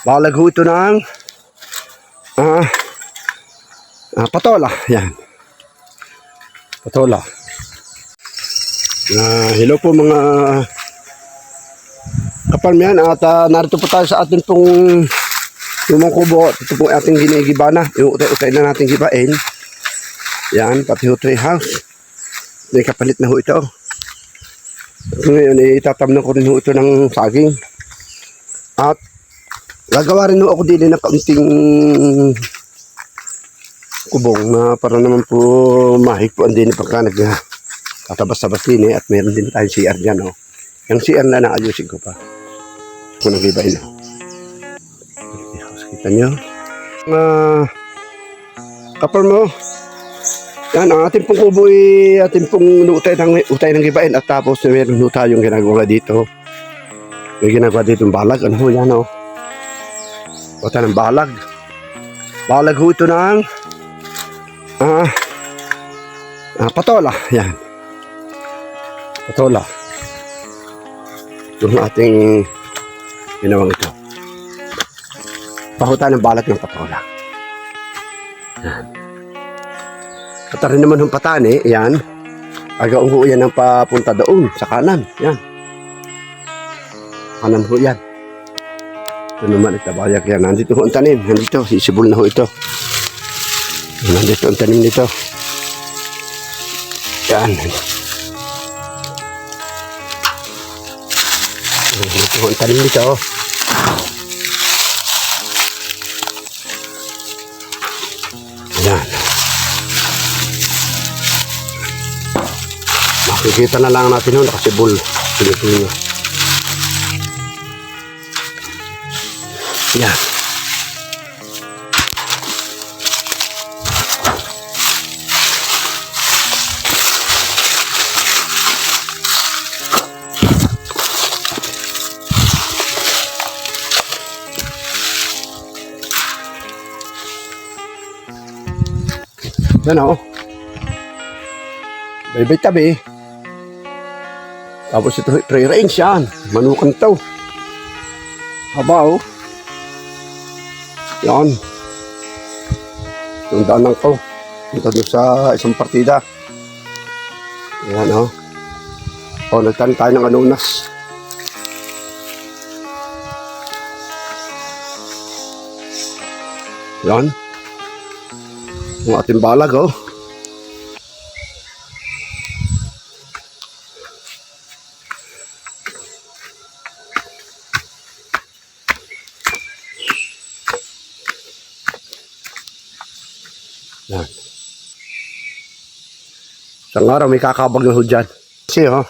Balag ho ito ng ah, ah, patola. Yan. Patola. Ah, hello po mga kapalmihan at ah, narito po tayo sa ating pong lumang kubo. Ito po ating ginigiba na. Yung utay-utay na natin gibain. Yan, pati ho tree house. May kapalit na ho ito. Ngayon, eh, itatamnan ko rin ho ito ng saging. At gagawa rin ako din ng kaunting kubong na para naman po mahigpuan din pagka nag tatabas-tabas din eh, at meron din tayong CR dyan. Oh. Yung CR na naayusin ko pa. Kung nag-ibain na. Kita nyo. Mga kapal mo, yan, ang ating pong kubo ay ating pong utay ng, utay ng ibain at tapos meron ho tayong ginagawa dito. May ginagawa dito balag. Ano ho yan o? Wata ng balag. Balag ho ito ng ah, ah, patola. Yan. Patola. Yung ating ginawang ito. Pahuta ng balag ng patola. At rin naman ng patani, yan. Agaong ho yan ang papunta doon, sa kanan. Yan. Kanan ho yan. Ito naman, itabayag yan. Nandito ho ang tanim. Nandito, sisibol na ho ito. Nandito ang tanim nito. Yan. Nandito ho ang tanim nito. Yan. Makikita na lang natin yun, nakasibol. Pinituloy niya. Yan. Yan o. Baybay tabi. Tapos ito, free range yan. Manukan to. Haba o. Yan. Yung daanan ko. Punta doon sa isang partida. Yan o. O, nagtan tayo ng anunas. Yan. Yung ating balag, oh. Yan. Isang araw may kakabag na ho. Kasi, oh.